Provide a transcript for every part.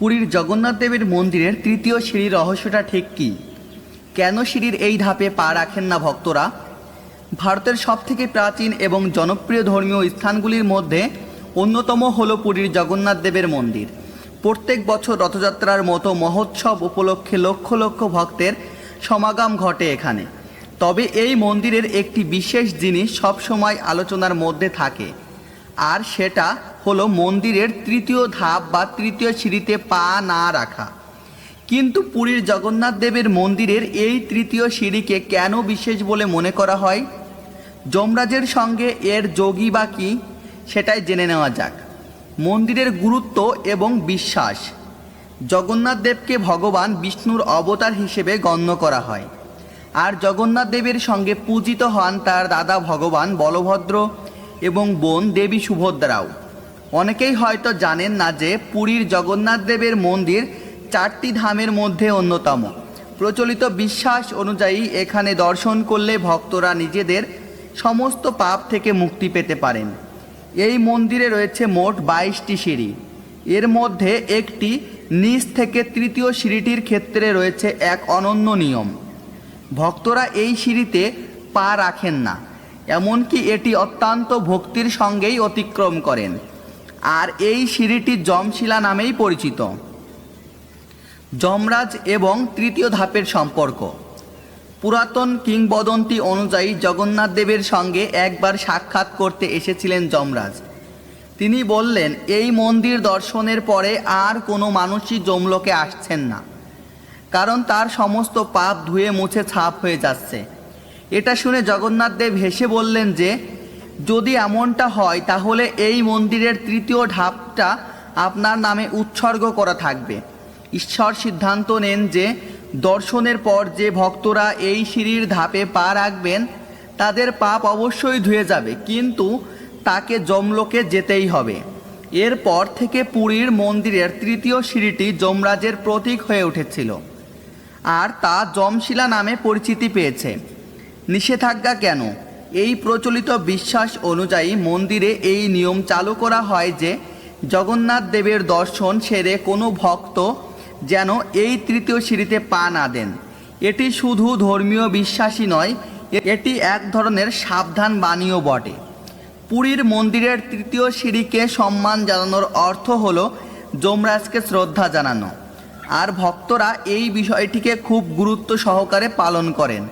পুরীর জগন্নাথ দেবের মন্দিরের তৃতীয় সিঁড়ির রহস্যটা ঠিক কী? কেন সিঁড়ির এই ধাপে পা রাখেন না ভক্তরা? ভারতের সবথেকে প্রাচীন এবং জনপ্রিয় ধর্মীয় স্থানগুলির মধ্যে অন্যতম হল পুরীর জগন্নাথ দেবের মন্দির। প্রত্যেক বছর রথযাত্রার মতো মহোৎসব উপলক্ষে লক্ষ লক্ষ ভক্তের সমাগম ঘটে এখানে। তবে এই মন্দিরের একটি বিশেষ জিনিস সবসময় আলোচনার মধ্যে থাকে, আর সেটা হলো মন্দিরের তৃতীয় ধাপ বা তৃতীয় সিঁড়িতে পা না রাখা। কিন্তু পুরীর জগন্নাথ দেবের মন্দিরের এই তৃতীয় সিঁড়িকে কেন বিশেষ বলে মনে করা হয়? যমরাজের সঙ্গে এর যোগী বা কি? সেটাই জেনে নেওয়া যাক। মন্দিরের গুরুত্ব এবং বিশ্বাস। জগন্নাথ দেবকে ভগবান বিষ্ণুর অবতার হিসেবে গণ্য করা হয়। আর জগন্নাথ দেবের সঙ্গে পূজিত হন তার দাদা ভগবান বলভদ্র এবং বোন দেবী সুভদ্রাও। অনেকেই হয়তো জানেন না যে পুরীর জগন্নাথ দেবের মন্দির চারটি ধামের মধ্যে অন্যতম। প্রচলিত বিশ্বাস অনুযায়ী এখানে দর্শন করলে ভক্তরা নিজেদের সমস্ত পাপ থেকে মুক্তি পেতে পারেন। এই মন্দিরে রয়েছে মোট বাইশটি সিঁড়ি। এর মধ্যে একটি নিচ থেকে তৃতীয় সিঁড়িটির ক্ষেত্রে রয়েছে এক অনন্য নিয়ম। ভক্তরা এই সিঁড়িতে পা রাখেন না, এমনকি এটি অত্যন্ত ভক্তির সঙ্গেই অতিক্রম করেন। আর এই সিঁড়িটি যমশিলা নামেই পরিচিত। যমরাজ এবং তৃতীয় ধাপের সম্পর্ক। পুরাতন কিংবদন্তি অনুযায়ী জগন্নাথ দেবের সঙ্গে একবার সাক্ষাৎ করতে এসেছিলেন যমরাজ। তিনি বললেন, এই মন্দির দর্শনের পরে আর কোনো মানুষই যমলোকে আসছেন না। কারণ তার সমস্ত পাপ ধুয়ে মুছে ছাপ হয়ে যাচ্ছে। এটা শুনে জগন্নাথ দেব হেসে বললেন যে যদি এমনটা হয়, তাহলে এই মন্দিরের তৃতীয় ধাপটা আপনার নামে উৎসর্গ করা থাকবে। ঈশ্বর সিদ্ধান্ত নেন যে, দর্শনের পর যে ভক্তরা এই সিঁড়ির ধাপে পা রাখবেন, তাদের পাপ অবশ্যই ধুয়ে যাবে, কিন্তু তাকে যমলোকে যেতেই হবে। এরপর থেকে পুরীর মন্দিরের তৃতীয় সিঁড়িটি যমরাজের প্রতীক হয়ে উঠেছিল। আর তা যমশিলা নামে পরিচিতি পেয়েছে। নিষেধাজ্ঞা কেন? এই প্রচলিত বিশ্বাস অনুযায়ী মন্দিরে এই নিয়ম চালু করা হয় যে জগন্নাথ দেবের দর্শন সেরে কোনো ভক্ত যেন এই তৃতীয় সিঁড়িতে পা না দেন। এটি শুধু ধর্মীয় বিশ্বাসই নয়, এটি এক ধরনের সাবধান বাণীও বটে। পুরীর মন্দিরের তৃতীয় সিঁড়িকে সম্মান জানানোর অর্থ হল যমরাজকে শ্রদ্ধা জানানো। আর ভক্তরা এই বিষয়টিকে খুব গুরুত্ব সহকারে পালন করেন।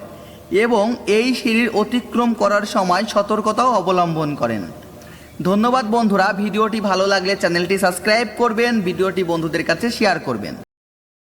এবং এই সিঁড়ির অতিক্রম করার সময় সতর্কতাও অবলম্বন করেন। ধন্যবাদ বন্ধুরা, ভিডিওটি ভালো লাগলে চ্যানেলটি সাবস্ক্রাইব করবেন, ভিডিওটি বন্ধুদের কাছে শেয়ার করবেন।